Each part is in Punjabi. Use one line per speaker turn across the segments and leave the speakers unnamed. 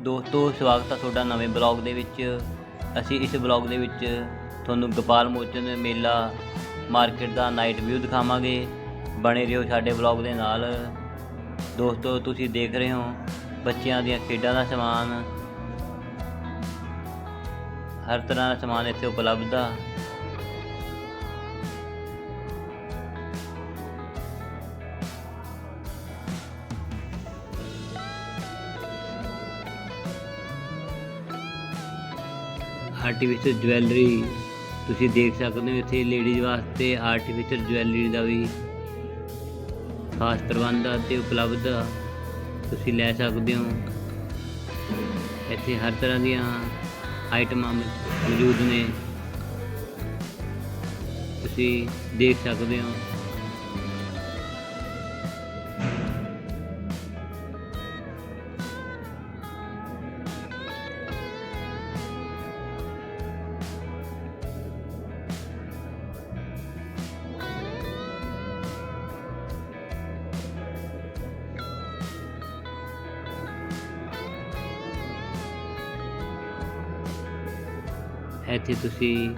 ਦੋਸਤੋ, ਸਵਾਗਤ ਹੈ ਤੁਹਾਡਾ ਨਵੇਂ ਬਲੌਗ ਦੇ ਵਿੱਚ। ਅਸੀਂ ਇਸ ਬਲੌਗ ਦੇ ਵਿੱਚ ਤੁਹਾਨੂੰ ਗੋਪਾਲ ਮੋਚਨ ਮੇਲਾ ਮਾਰਕੀਟ ਦਾ ਨਾਈਟ ਵਿਊ ਦਿਖਾਵਾਂਗੇ। ਬਣੇ ਰਹੋ ਸਾਡੇ ਬਲੌਗ ਦੇ ਨਾਲ। ਦੋਸਤੋ, ਤੁਸੀਂ ਦੇਖ ਰਹੇ ਹੋ ਬੱਚਿਆਂ ਦੀਆਂ ਖੇਡਾਂ ਦਾ ਸਮਾਨ। ਹਰ ਤਰ੍ਹਾਂ ਦਾ ਸਮਾਨ ਇੱਥੇ ਉਪਲਬਧ ਆ। ਆਰਟੀਫੀਸ਼ੀਅਲ ਜਵੈਲਰੀ ਤੁਸੀਂ ਦੇਖ ਸਕਦੇ ਹੋ ਇੱਥੇ ਲੇਡੀਜ਼ ਵਾਸਤੇ ਆਰਟੀਫੀਸ਼ੀਅਲ ਜਵੈਲਰੀ ਦਾ ਵੀ ਖਾਸ ਪ੍ਰਬੰਧ ਆ ਤੇ ਉਪਲਬਧ ਆ। ਤੁਸੀਂ ਲੈ ਸਕਦੇ ਹੋ। ਇੱਥੇ ਹਰ ਤਰ੍ਹਾਂ ਦੀਆਂ ਆਈਟਮਾਂ ਮੌਜੂਦ ਨੇ। ਤੁਸੀਂ ਦੇਖ ਸਕਦੇ ਹੋ। ਇੱਥੇ ਤੁਸੀਂ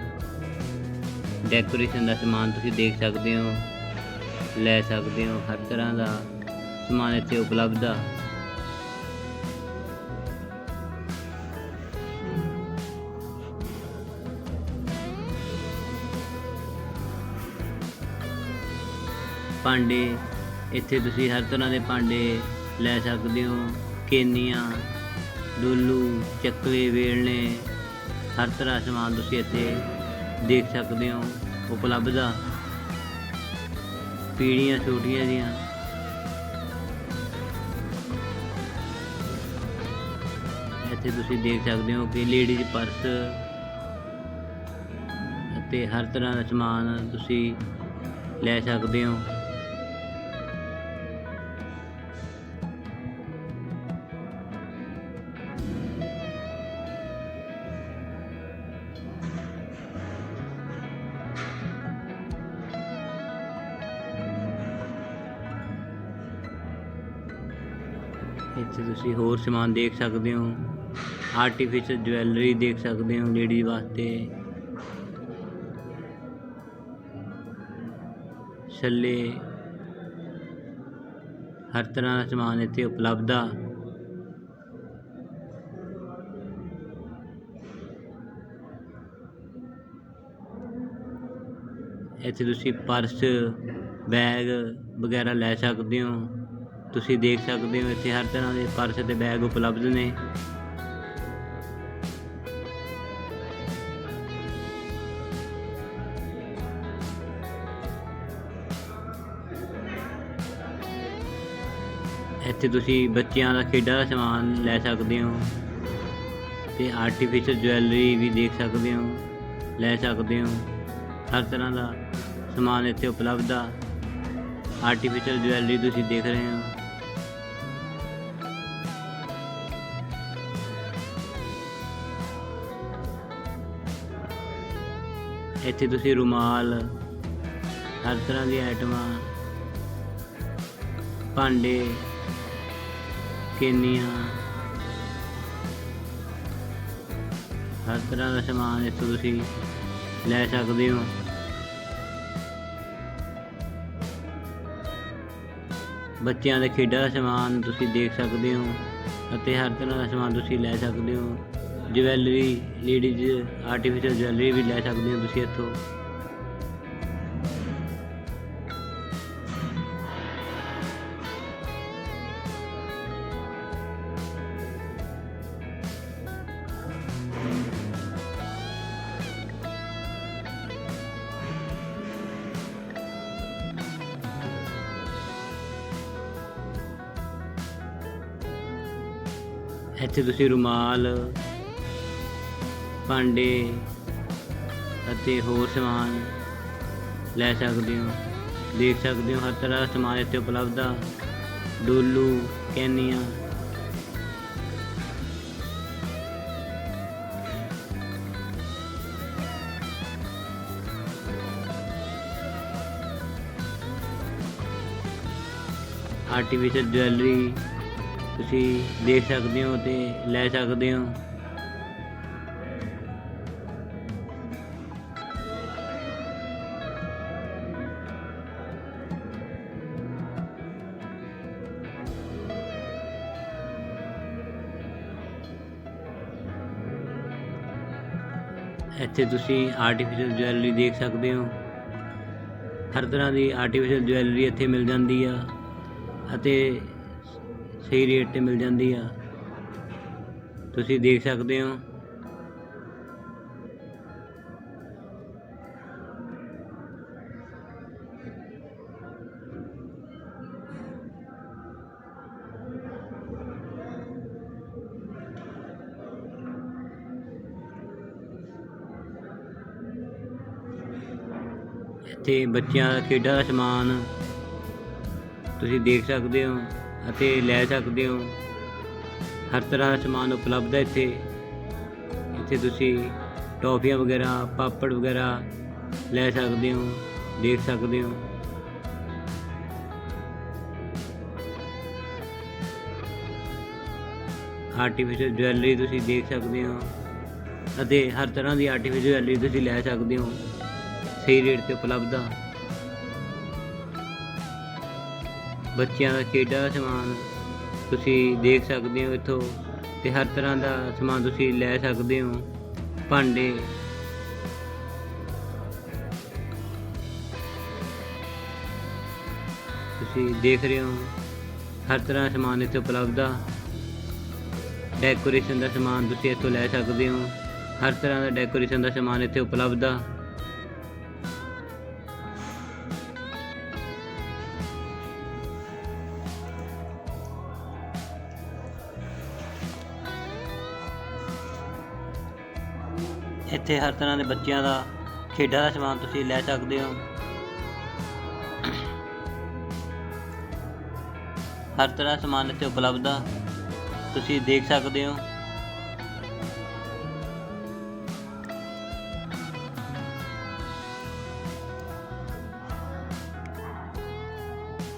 ਡੈਕੋਰੇਸ਼ਨ ਦਾ ਸਮਾਨ ਤੁਸੀਂ ਦੇਖ ਸਕਦੇ ਹੋ, ਲੈ ਸਕਦੇ ਹੋ, ਹਰ ਤਰ੍ਹਾਂ ਦਾ ਸਮਾਨ ਇੱਥੇ ਉਪਲਬਧ ਆ। ਭਾਂਡੇ, ਇੱਥੇ ਤੁਸੀਂ ਹਰ ਤਰ੍ਹਾਂ ਦੇ ਭਾਂਡੇ ਲੈ ਸਕਦੇ ਹੋ, ਕੇਨੀਆਂ, ਡੋਲੂ ਚੱਕਵੇ ਵੇਲਣੇ ਹਰ ਤਰ੍ਹਾਂ ਦਾ ਸਮਾਨ ਤੁਸੀਂ ਇੱਥੇ ਦੇਖ ਸਕਦੇ ਹੋ, ਉਪਲਬਧ ਆ। ਪੀੜੀਆਂ ਛੋਟੀਆਂ ਜੀਆਂ ਇੱਥੇ ਤੁਸੀਂ ਦੇਖ ਸਕਦੇ ਹੋ ਕਿ ਲੇਡੀਜ਼ ਪਰਸ ਅਤੇ ਹਰ ਤਰ੍ਹਾਂ ਦਾ ਸਮਾਨ ਤੁਸੀਂ ਲੈ ਸਕਦੇ ਹੋ। ਤੁਸੀਂ ਹੋਰ ਸਮਾਨ ਦੇਖ ਸਕਦੇ ਹੋ। ਆਰਟੀਫੀਸ਼ੀਅਲ ਜਵੈਲਰੀ ਦੇਖ ਸਕਦੇ ਹੋ ਲੇਡੀ ਵਾਸਤੇ। ਛੱਲੇ। ਹਰ ਤਰ੍ਹਾਂ ਦਾ ਸਮਾਨ ਇੱਥੇ ਉਪਲਬਧ ਆ। ਇੱਥੇ ਤੁਸੀਂ ਪਰਸ ਬੈਗ ਵਗੈਰਾ ਲੈ ਸਕਦੇ ਹੋ। ਤੁਸੀਂ ਦੇਖ ਸਕਦੇ ਹੋ ਇੱਥੇ ਹਰ ਤਰ੍ਹਾਂ ਦੇ ਪਰਸ ਤੇ ਬੈਗ ਉਪਲਬਧ ਨੇ। ਇੱਥੇ ਤੁਸੀਂ ਬੱਚਿਆਂ ਦਾ ਖੇਡਾਂ ਦਾ ਸਮਾਨ ਲੈ ਸਕਦੇ ਹੋ ਤੇ ਆਰਟੀਫੀਸ਼ੀਅਲ ਜੁਐਲਰੀ ਵੀ ਦੇਖ ਸਕਦੇ ਹੋ, ਲੈ ਸਕਦੇ ਹੋ। ਹਰ ਤਰ੍ਹਾਂ ਦਾ ਸਮਾਨ ਇੱਥੇ ਉਪਲਬਧ ਆ। ਆਰਟੀਫੀਸ਼ੀਅਲ ਜਵੈਲਰੀ ਤੁਸੀਂ ਦੇਖ ਰਹੇ ਹੋ। ਇੱਥੇ ਤੁਸੀਂ ਰੁਮਾਲ, ਹਰ ਤਰ੍ਹਾਂ ਦੀਆਂ ਆਈਟਮਾਂ, ਭਾਂਡੇ, ਕੇਨੀਆਂ, ਹਰ ਤਰ੍ਹਾਂ ਦਾ ਸਮਾਨ ਇੱਥੋਂ ਤੁਸੀਂ ਲੈ ਸਕਦੇ ਹੋ। ਬੱਚਿਆਂ ਦੇ ਖੇਡਾਂ ਦਾ ਸਮਾਨ ਤੁਸੀਂ ਦੇਖ ਸਕਦੇ ਹੋ ਅਤੇ ਹਰ ਤਰ੍ਹਾਂ ਦਾ ਸਮਾਨ ਤੁਸੀਂ ਲੈ ਸਕਦੇ ਹੋ। ਜਵੈਲਰੀ ਲੇਡੀਜ਼ ਆਰਟੀਫੀਸ਼ੀਅਲ ਜਵੈਲਰੀ ਵੀ ਲੈ ਸਕਦੇ ਹੋ ਤੁਸੀਂ ਇੱਥੋਂ ਇੱਥੇ ਤੁਸੀਂ ਰੁਮਾਲ ਭਾਂਡੇ ਅਤੇ ਹੋਰ ਸਮਾਨ ਲੈ ਸਕਦੇ ਹੋ। ਦੇਖ ਸਕਦੇ ਹੋ, ਹਰ ਤਰ੍ਹਾਂ ਦਾ ਸਮਾਨ ਇੱਥੇ ਉਪਲਬਧ ਆ। ਡੋਲੂ, ਕੈਨੀਆਂ। ਆਰਟੀਫੀਸ਼ੀਅਲ ਜਵੈਲਰੀ ਤੁਸੀਂ ਦੇਖ ਸਕਦੇ ਹੋ ਤੇ ਲੈ ਸਕਦੇ ਹੋ। ਇੱਥੇ ਤੁਸੀਂ ਆਰਟੀਫੀਸ਼ੀਅਲ ਜੁਐਲਰੀ ਦੇਖ ਸਕਦੇ ਹੋ। ਹਰ ਤਰ੍ਹਾਂ ਦੀ ਆਰਟੀਫੀਸ਼ੀਅਲ ਜੁਐਲਰੀ ਇੱਥੇ ਮਿਲ ਜਾਂਦੀ ਆ ਅਤੇ ਸਹੀ ਰੇਟ ਤੇ ਮਿਲ ਜਾਂਦੀ ਆ। ਤੁਸੀਂ ਦੇਖ ਸਕਦੇ ਹੋ ਇੱਥੇ ਬੱਚਿਆਂ ਦਾ ਖੇਡਾਂ ਦਾ ਸਮਾਨ ਤੁਸੀਂ ਦੇਖ ਸਕਦੇ ਹੋ ਅਤੇ ਲੈ ਸਕਦੇ ਹੋ। ਹਰ ਤਰ੍ਹਾਂ ਦਾ ਸਮਾਨ ਉਪਲਬਧ ਹੈ ਇੱਥੇ। ਇੱਥੇ ਤੁਸੀਂ ਟੌਫੀਆਂ ਵਗੈਰਾ, ਪਾਪੜ ਵਗੈਰਾ ਲੈ ਸਕਦੇ ਹੋ, ਦੇਖ ਸਕਦੇ ਹੋ। ਆਰਟੀਫੀਸ਼ੀਅਲ ਜਵੈਲਰੀ ਤੁਸੀਂ ਦੇਖ ਸਕਦੇ ਹੋ ਅਤੇ ਹਰ ਤਰ੍ਹਾਂ ਦੀ ਆਰਟੀਫੀਸ਼ੀਅਲ ਜਵੈਲਰੀ ਤੁਸੀਂ ਲੈ ਸਕਦੇ ਹੋ। ਸਹੀ ਰੇਟ ਤੇ ਉਪਲਬਧ ਆ। ਬੱਚਿਆਂ ਦਾ ਖੇਡਾਂ ਦਾ ਸਮਾਨ ਤੁਸੀਂ ਦੇਖ ਸਕਦੇ ਹੋ ਇੱਥੋਂ ਤੇ ਹਰ ਤਰ੍ਹਾਂ ਦਾ ਸਮਾਨ ਤੁਸੀਂ ਲੈ ਸਕਦੇ ਹੋ। ਭਾਂਡੇ। ਤੁਸੀਂ ਦੇਖ ਰਹੇ ਹੋ, ਹਰ ਤਰ੍ਹਾਂ ਦਾ ਸਮਾਨ ਇੱਥੇ ਉਪਲਬਧ ਆ। ਡੈਕੋਰੇਸ਼ਨ ਦਾ ਸਮਾਨ ਤੁਸੀਂ ਇੱਥੋਂ ਲੈ ਸਕਦੇ ਹੋ। ਹਰ ਤਰ੍ਹਾਂ ਦਾ ਡੈਕੋਰੇਸ਼ਨ ਦਾ ਸਮਾਨ ਇੱਥੇ ਉਪਲਬਧ ਆ। ਇੱਥੇ ਹਰ ਤਰ੍ਹਾਂ ਦੇ ਬੱਚਿਆਂ ਦਾ, ਖੇਡਾਂ ਦਾ ਸਮਾਨ ਤੁਸੀਂ ਲੈ ਸਕਦੇ ਹੋ। ਹਰ ਤਰ੍ਹਾਂ ਸਮਾਨ ਇੱਥੇ ਉਪਲਬਧ ਆ। ਤੁਸੀਂ ਦੇਖ ਸਕਦੇ ਹੋ।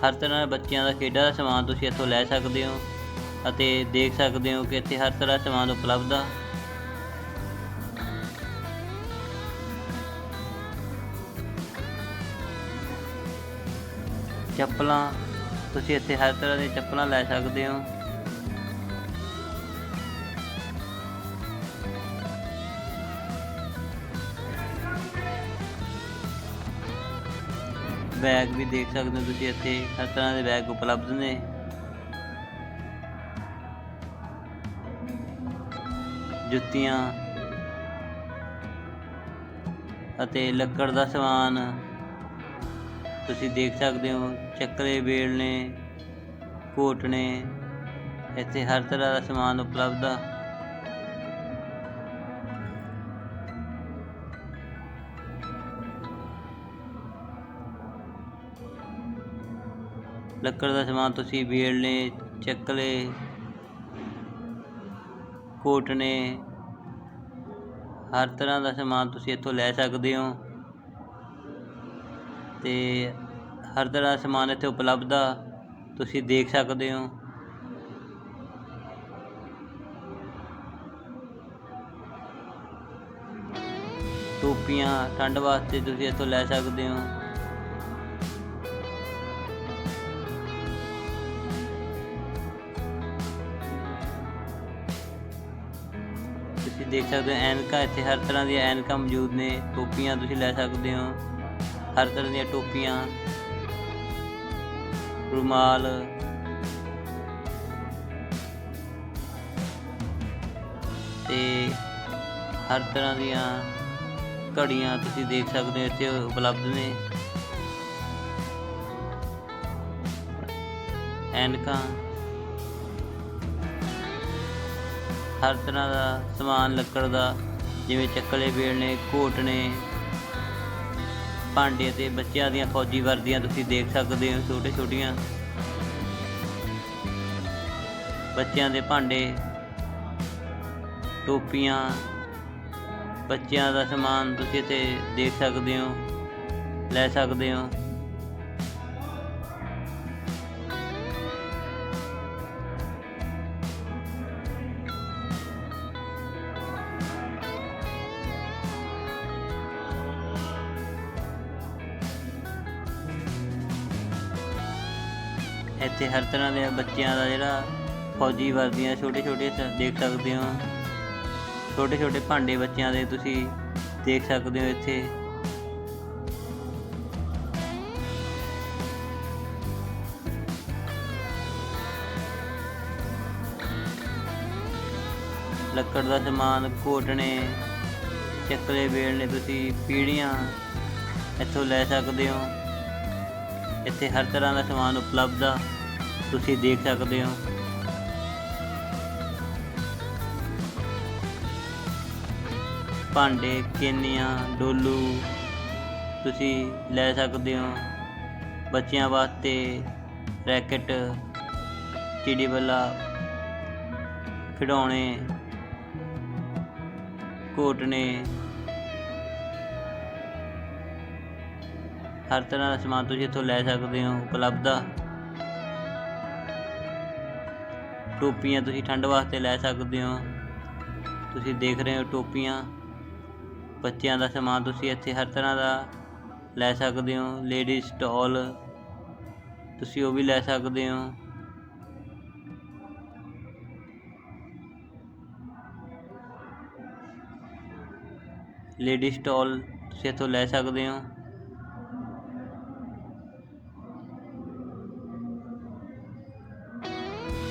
ਹਰ ਤਰ੍ਹਾਂ ਦੇ ਬੱਚਿਆਂ ਦਾ, ਖੇਡਾਂ ਦਾ ਸਮਾਨ ਤੁਸੀਂ ਇੱਥੋਂ ਲੈ ਸਕਦੇ ਹੋ ਅਤੇ ਦੇਖ ਸਕਦੇ ਹੋ ਕਿ ਇੱਥੇ ਹਰ ਤਰ੍ਹਾਂ ਦਾ ਸਮਾਨ ਉਪਲਬਧ ਆ। ਚੱਪਲਾਂ, ਤੁਸੀਂ ਇੱਥੇ ਹਰ ਤਰ੍ਹਾਂ ਦੀਆਂ ਚੱਪਲਾਂ ਲੈ ਸਕਦੇ ਹੋ। ਬੈਗ ਵੀ ਦੇਖ ਸਕਦੇ ਹੋ ਤੁਸੀਂ ਇੱਥੇ, ਹਰ ਤਰ੍ਹਾਂ ਦੇ ਬੈਗ ਉਪਲਬਧ ਨੇ। ਜੁੱਤੀਆਂ ਅਤੇ ਲੱਕੜ ਦਾ ਸਮਾਨ ਤੁਸੀਂ ਦੇਖ ਸਕਦੇ ਹੋ। ਚੱਕਰੇ ਵੇਲਣੇ, ਘੋਟਣੇ, ਇੱਥੇ ਹਰ ਤਰ੍ਹਾਂ ਦਾ ਸਮਾਨ ਉਪਲਬਧ ਆ। ਲੱਕੜ ਦਾ ਸਮਾਨ ਤੁਸੀਂ ਵੇਲਣੇ, ਚੱਕਲੇ, ਘੋਟਣੇ, ਹਰ ਤਰ੍ਹਾਂ ਦਾ ਸਮਾਨ ਤੁਸੀਂ ਇੱਥੋਂ ਲੈ ਸਕਦੇ ਹੋ। ਤੇ ਹਰ ਤਰ੍ਹਾਂ ਦਾ ਸਮਾਨ ਇੱਥੇ ਉਪਲਬਧ ਆ। ਤੁਸੀਂ ਦੇਖ ਸਕਦੇ ਹੋ। ਟੋਪੀਆਂ ਠੰਡ ਵਾਸਤੇ ਤੁਸੀਂ ਇੱਥੋਂ ਲੈ ਸਕਦੇ ਹੋ। ਤੁਸੀਂ ਦੇਖ ਸਕਦੇ ਹੋ ਐਨਕਾਂ, ਇੱਥੇ ਹਰ ਤਰ੍ਹਾਂ ਦੀਆਂ ਐਨਕਾਂ ਮੌਜੂਦ ਨੇ। ਟੋਪੀਆਂ ਤੁਸੀਂ ਲੈ ਸਕਦੇ ਹੋ। ਹਰ ਤਰ੍ਹਾਂ ਦੀਆਂ ਟੋਪੀਆਂ। ਰੁਮਾਲ। ਤੇ ਹਰ ਤਰ੍ਹਾਂ ਦੀਆਂ ਘੜੀਆਂ ਤੁਸੀਂ ਦੇਖ ਸਕਦੇ ਹੋ, ਇੱਥੇ ਉਪਲਬਧ ਨੇ। ਐਨਕਾਂ। ਹਰ ਤਰ੍ਹਾਂ ਦਾ ਸਮਾਨ ਲੱਕੜ ਦਾ, ਜਿਵੇਂ ਚੱਕਲੇ ਵੇਲਣੇ ਘੋਟਣੇ ਭਾਂਡੇ ਤੇ ਬੱਚਿਆਂ ਦੀਆਂ ਫੌਜੀ ਵਰਦੀਆਂ ਤੁਸੀਂ ਦੇਖ ਸਕਦੇ ਹੋ, ਛੋਟੇ ਛੋਟੀਆਂ। ਬੱਚਿਆਂ ਦੇ ਭਾਂਡੇ, ਟੋਪੀਆਂ, ਬੱਚਿਆਂ ਦਾ ਸਮਾਨ ਤੁਸੀਂ ਇੱਥੇ ਦੇਖ ਸਕਦੇ ਹੋ, ਲੈ ਸਕਦੇ ਹੋ। ਇੱਥੇ ਹਰ ਤਰ੍ਹਾਂ ਦੇ ਬੱਚਿਆਂ ਦਾ ਜਿਹੜਾ ਫੌਜੀ ਵਰਦੀਆਂ ਛੋਟੇ ਛੋਟੇ ਦੇਖ ਸਕਦੇ ਹੋ। ਛੋਟੇ ਛੋਟੇ ਭਾਂਡੇ ਬੱਚਿਆਂ ਦੇ ਤੁਸੀਂ ਦੇਖ ਸਕਦੇ ਹੋ ਇੱਥੇ। ਲੱਕੜ ਦਾ ਸਮਾਨ, ਘੋਟਣੇ, ਚੱਕਲੇ ਵੇਲਣੇ ਤੁਸੀਂ ਪੀੜੀਆਂ ਇੱਥੋਂ ਲੈ ਸਕਦੇ ਹੋ। ਇੱਥੇ ਹਰ ਤਰ੍ਹਾਂ ਦਾ ਸਮਾਨ ਉਪਲਬਧ ਆ। ਤੁਸੀਂ ਦੇਖ ਸਕਦੇ ਹੋ। ਭਾਂਡੇ ਕੇਨੀਆਂ, ਡੋਲੂ ਤੁਸੀਂ ਲੈ ਸਕਦੇ ਹੋ। ਬੱਚਿਆਂ ਵਾਸਤੇ ਰੈਕਟ, ਚਿੜੀ ਬੱਲਾ ਖਿਡੌਣੇ, ਘੋਟਣੇ, ਹਰ ਤਰ੍ਹਾਂ ਦਾ ਸਮਾਨ ਤੁਸੀਂ ਇੱਥੋਂ ਲੈ ਸਕਦੇ ਹੋ, ਉਪਲਬਧ ਆ। ਟੋਪੀਆਂ ਤੁਸੀਂ ਠੰਡ ਵਾਸਤੇ ਲੈ ਸਕਦੇ ਹੋ। ਤੁਸੀਂ ਦੇਖ ਰਹੇ ਹੋ ਟੋਪੀਆਂ। ਬੱਚਿਆਂ ਦਾ ਸਮਾਨ ਤੁਸੀਂ ਇੱਥੇ ਹਰ ਤਰ੍ਹਾਂ ਦਾ ਲੈ ਸਕਦੇ ਹੋ। ਲੇਡੀਜ਼ ਸਟਾਲ ਤੁਸੀਂ ਉਹ ਵੀ ਲੈ ਸਕਦੇ ਹੋ। ਲੇਡੀਜ਼ ਸਟਾਲ ਤੁਸੀਂ ਇੱਥੋਂ ਲੈ ਸਕਦੇ ਹੋ।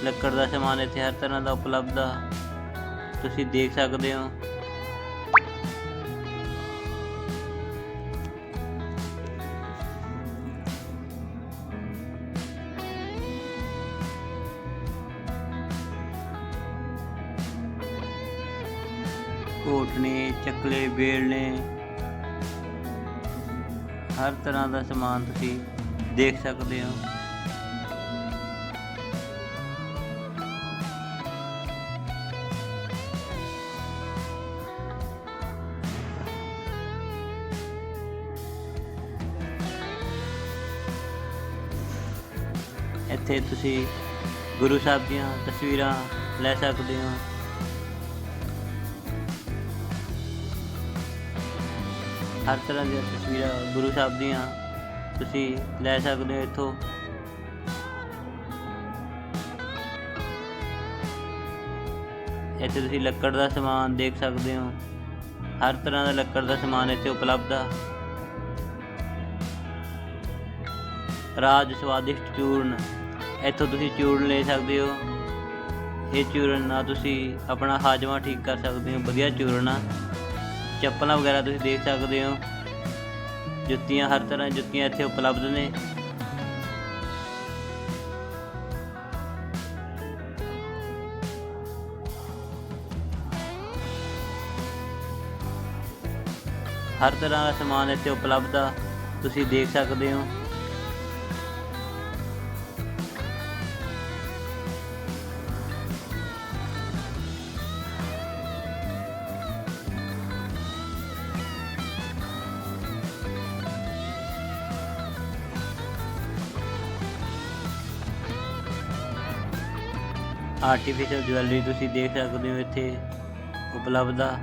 ਲੱਕੜ ਦਾ ਸਮਾਨ ਇੱਥੇ ਹਰ ਤਰ੍ਹਾਂ ਦਾ ਉਪਲਬਧ ਆ। ਤੁਸੀਂ ਦੇਖ ਸਕਦੇ ਹੋ। ਘੋਟਣੇ ਚੱਕਲੇ ਬੇਲਣੇ ਹਰ ਤਰ੍ਹਾਂ ਦਾ ਸਮਾਨ ਤੁਸੀਂ ਦੇਖ ਸਕਦੇ ਹੋ। ਇੱਥੇ ਤੁਸੀਂ ਗੁਰੂ ਸਾਹਿਬ ਦੀਆਂ ਤਸਵੀਰਾਂ ਲੈ ਸਕਦੇ ਹੋ। ਹਰ ਤਰ੍ਹਾਂ ਦੀਆਂ ਤਸਵੀਰਾਂ ਗੁਰੂ ਸਾਹਿਬ ਦੀਆਂ ਤੁਸੀਂ ਲੈ ਸਕਦੇ ਹੋ ਇੱਥੋਂ। ਇੱਥੇ ਤੁਸੀਂ ਲੱਕੜ ਦਾ ਸਮਾਨ ਦੇਖ ਸਕਦੇ ਹੋ। ਹਰ ਤਰ੍ਹਾਂ ਦਾ ਲੱਕੜ ਦਾ ਸਮਾਨ ਇੱਥੇ ਉਪਲਬਧ ਆ। ਰਾਜ ਸਵਾਦਿਸ਼ਟ ਚੂਰਨ। ਇੱਥੋਂ ਤੁਸੀਂ ਚੂਰਨ ਲੈ ਸਕਦੇ ਹੋ। ਇਹ ਚੂਰਨ ਨਾਲ ਤੁਸੀਂ ਆਪਣਾ ਹਾਜਮਾ ਠੀਕ ਕਰ ਸਕਦੇ ਹੋ, ਵਧੀਆ ਚੂਰਨ ਆ। ਚੱਪਲਾਂ ਵਗੈਰਾ ਤੁਸੀਂ ਦੇਖ ਸਕਦੇ ਹੋ। ਜੁੱਤੀਆਂ ਹਰ ਤਰ੍ਹਾਂ ਜੁੱਤੀਆਂ ਇੱਥੇ ਉਪਲਬਧ ਨੇ। ਹਰ ਤਰ੍ਹਾਂ ਦਾ ਸਮਾਨ ਇੱਥੇ ਉਪਲਬਧ ਆ। ਤੁਸੀਂ ਦੇਖ ਸਕਦੇ ਹੋ। ਆਰਟੀਫੀਸ਼ੀਅਲ ਜਵੈਲਰੀ ਤੁਸੀਂ ਦੇਖ ਸਕਦੇ ਹੋ ਇੱਥੇ ਉਪਲਬਧ ਆ।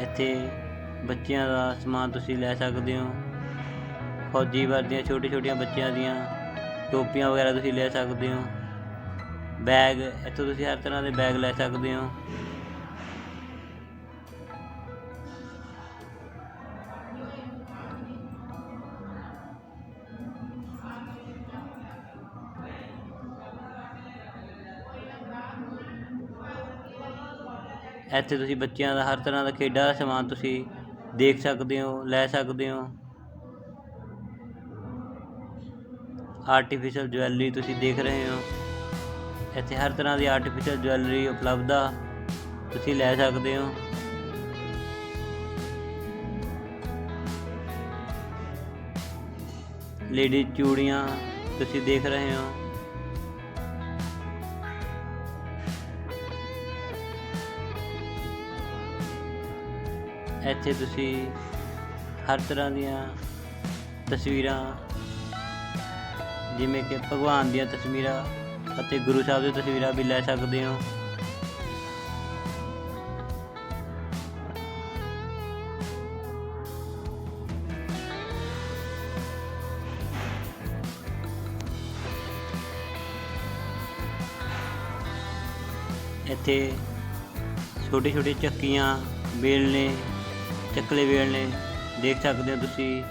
ਇੱਥੇ ਬੱਚਿਆਂ ਦਾ ਸਮਾਨ ਤੁਸੀਂ ਲੈ ਸਕਦੇ ਹੋ। ਫੌਜੀ ਵਰਦੀਆਂ ਛੋਟੇ ਛੋਟੀਆਂ ਬੱਚਿਆਂ ਦੀਆਂ ਟੋਪੀਆਂ ਵਗੈਰਾ ਤੁਸੀਂ ਲੈ ਸਕਦੇ ਹੋ। ਬੈਗ, ਇੱਥੋਂ ਤੁਸੀਂ ਹਰ ਤਰ੍ਹਾਂ ਦੇ ਬੈਗ ਲੈ ਸਕਦੇ ਹੋ। ਇੱਥੇ ਤੁਸੀਂ ਬੱਚਿਆਂ ਦਾ ਹਰ ਤਰ੍ਹਾਂ ਦਾ ਖੇਡਾਂ ਦਾ ਸਮਾਨ ਤੁਸੀਂ ਦੇਖ ਸਕਦੇ ਹੋ, ਲੈ ਸਕਦੇ ਹੋ। ਆਰਟੀਫੀਸ਼ੀਅਲ ਜਵੈਲਰੀ ਤੁਸੀਂ ਦੇਖ ਰਹੇ ਹੋ। ਇੱਥੇ ਹਰ ਤਰ੍ਹਾਂ ਦੀ ਆਰਟੀਫੀਸ਼ੀਅਲ ਜਵੈਲਰੀ ਉਪਲਬਧ ਆ, ਤੁਸੀਂ ਲੈ ਸਕਦੇ ਹੋ। ਲੇਡੀ ਚੂੜੀਆਂ ਤੁਸੀਂ ਦੇਖ ਰਹੇ ਹੋ। ਇੱਥੇ ਤੁਸੀਂ ਹਰ ਤਰ੍ਹਾਂ ਦੀਆਂ ਤਸਵੀਰਾਂ, ਜਿਵੇਂ ਕਿ ਭਗਵਾਨ ਦੀਆਂ ਤਸਵੀਰਾਂ ਅਤੇ ਗੁਰੂ ਸਾਹਿਬ ਦੀਆਂ ਤਸਵੀਰਾਂ ਵੀ ਲੈ ਸਕਦੇ ਹੋ। ਇੱਥੇ ਛੋਟੇ ਛੋਟੇ ਚੱਕੀਆਂ ਬੇਲਨੇ ਚੱਕਲੇ ਵੇਲਣੇ ਦੇਖ ਸਕਦੇ ਹੋ ਤੁਸੀਂ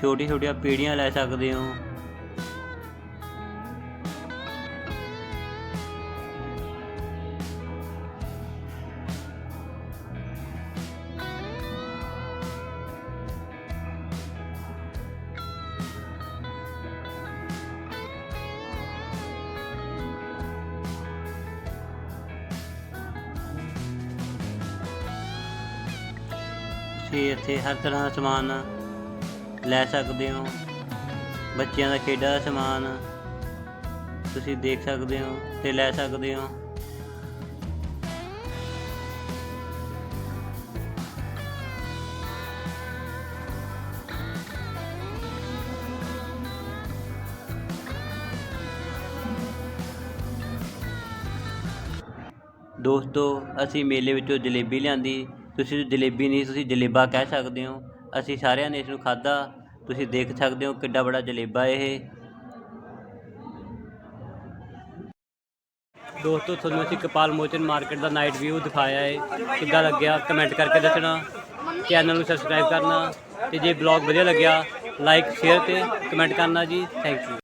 ਛੋਟੀ ਛੋਟੀਆਂ ਪੀੜੀਆਂ ਲੈ ਸਕਦੇ ਹੋ। ਤੁਸੀਂ ਇੱਥੇ ਹਰ ਤਰ੍ਹਾਂ ਦਾ ਸਮਾਨ ਲੈ ਸਕਦੇ ਹੋ। ਬੱਚਿਆਂ ਦਾ ਖੇਡਾਂ ਦਾ ਸਮਾਨ ਤੁਸੀਂ ਦੇਖ ਸਕਦੇ ਹੋ ਤੇ ਲੈ ਸਕਦੇ ਹੋ। ਦੋਸਤੋ, ਅਸੀਂ ਮੇਲੇ ਵਿੱਚੋਂ ਜਲੇਬੀ ਲਿਆਂਦੀ ਤੁਸੀਂ ਜਲੇਬੀ ਨਹੀਂ, ਤੁਸੀਂ ਜਲੇਬਾ ਕਹਿ ਸਕਦੇ ਹੋ। ਅਸੀਂ ਸਾਰਿਆਂ ਨੇ ਇਸ ਨੂੰ ਖਾਧਾ। ਤੁਸੀਂ ਦੇਖ ਸਕਦੇ ਹੋ ਕਿੱਡਾ ਬੜਾ ਜਲੇਬਾ ਇਹ। ਦੋਸਤੋ, ਤੁਹਾਨੂੰ ਅਸੀਂ ਕਪਾਲ ਮੋਚਨ ਮਾਰਕੀਟ ਦਾ ਨਾਈਟ ਵਿਊ ਦਿਖਾਇਆ ਹੈ ਕਿੱਦਾਂ ਲੱਗਿਆ? ਕਮੈਂਟ ਕਰਕੇ ਦੱਸਣਾ। ਚੈਨਲ ਨੂੰ ਸਬਸਕ੍ਰਾਈਬ ਕਰਨਾ। ਤੇ ਜੇ ਬਲੌਗ ਵਧੀਆ ਲੱਗਿਆ ਲਾਈਕ ਸ਼ੇਅਰ ਤੇ ਕਮੈਂਟ ਕਰਨਾ ਜੀ। Thank you